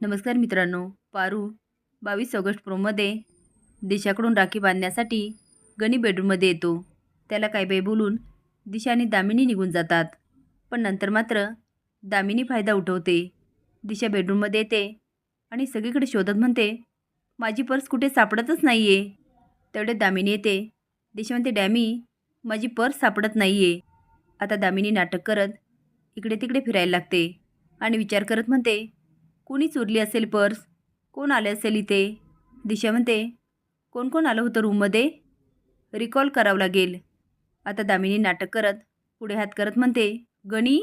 नमस्कार मित्रांनो. पारू बावीस ऑगस्ट प्रोमध्ये दिशाकडून राखी बांधण्यासाठी गणी बेडरूममध्ये येतो. त्याला काय बाई बोलून दिशा आणि दामिनी निघून जातात. पण नंतर मात्र दामिनी फायदा उठवते. दिशा बेडरूममध्ये येते आणि सगळीकडे शोधत म्हणते माझी पर्स कुठे सापडतच नाही आहे तेवढे दामिनी येते. दिशा म्हणते डॅमी माझी पर्स सापडत नाही आहे आता दामिनी नाटक करत इकडे तिकडे फिरायला लागते आणि विचार करत म्हणते कुणी चोरली असेल पर्स? कोण आले असेल इथे? दिशा म्हणते कोण कोण आलं होतं रूममध्ये? रिकॉल करावं लागेल. आता दामिनी नाटक करत पुढे हात करत म्हणते गणी?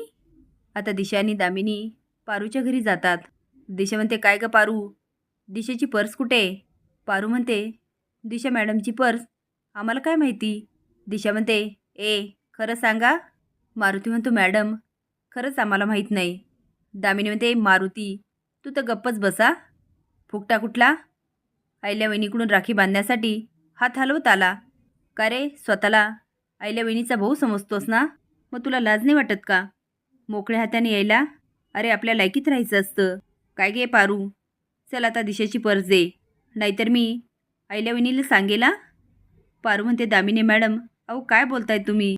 आता दिशा आणि दामिनी पारूच्या घरी जातात. दिशा म्हणते काय गं पारू? दिशेची पर्स कुठे? पारू म्हणते दिशा मॅडमची पर्स? आम्हाला काय माहिती? दिशा म्हणते ए खरं सांगा? मारुती म्हणतो मॅडम खरंच आम्हाला माहीत नाही. दामिनी म्हणते मारुती तू तर गप्पच बसा फुकटा कुठला? आईल्या वहिनीकडून राखी बांधण्यासाठी हात हलवत आला. का रे स्वतःला? आईल्या वहिनीचा भाऊ समजतोस ना? मग तुला लाज नाही वाटत का? मोकळ्या हाताने यायला? अरे आपल्या लायकीत राहायचं असतं. काय गे पारू? चल आता दिशेची पर्स दे. नाहीतर मी आईल्या वहिनीला सांगेला पारू म्हणते दामिनी मॅडम अहो काय बोलताय तुम्ही?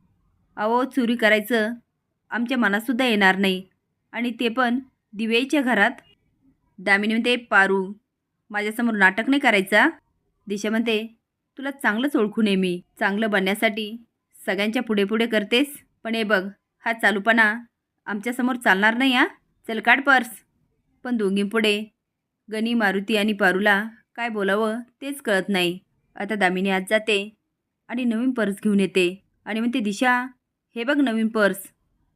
अहो चोरी करायचं आमच्या मनातसुद्धा येणार नाही. आणि ते पण दिवेच्या घरात दामिनी म्हणते पारू माझ्यासमोर नाटक नाही करायचा? दिशा म्हणते तुला चांगलंच ओळखून आहे मी. चांगलं बनण्यासाठी सगळ्यांच्या पुढे पुढे करतेस. पण हे बघ हा चालूपणा आमच्यासमोर चालणार नाही हा. चल काढ पर्स. पण दोघींपुढे गणी मारुती आणि पारूला काय बोलावं तेच कळत नाही. आता दामिनी आज जाते आणि नवीन पर्स घेऊन येते आणि म्हणते दिशा हे बघ नवीन पर्स.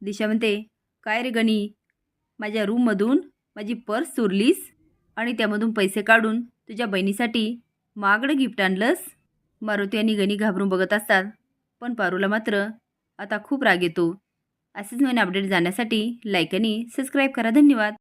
दिशा म्हणते काय रे गणी माझ्या रूममधून माझी पर्स चोरलीस आणि त्यामधून पैसे काढून तुझ्या बहिणीसाठी मागडं गिफ्ट आणलंस? मारुती आणि गणी घाबरून बघत असतात पण पारूला मात्र आता खूप राग येतो. असेच नवीन अपडेट जाण्यासाठी लाईक आणि सबस्क्राईब करा. धन्यवाद.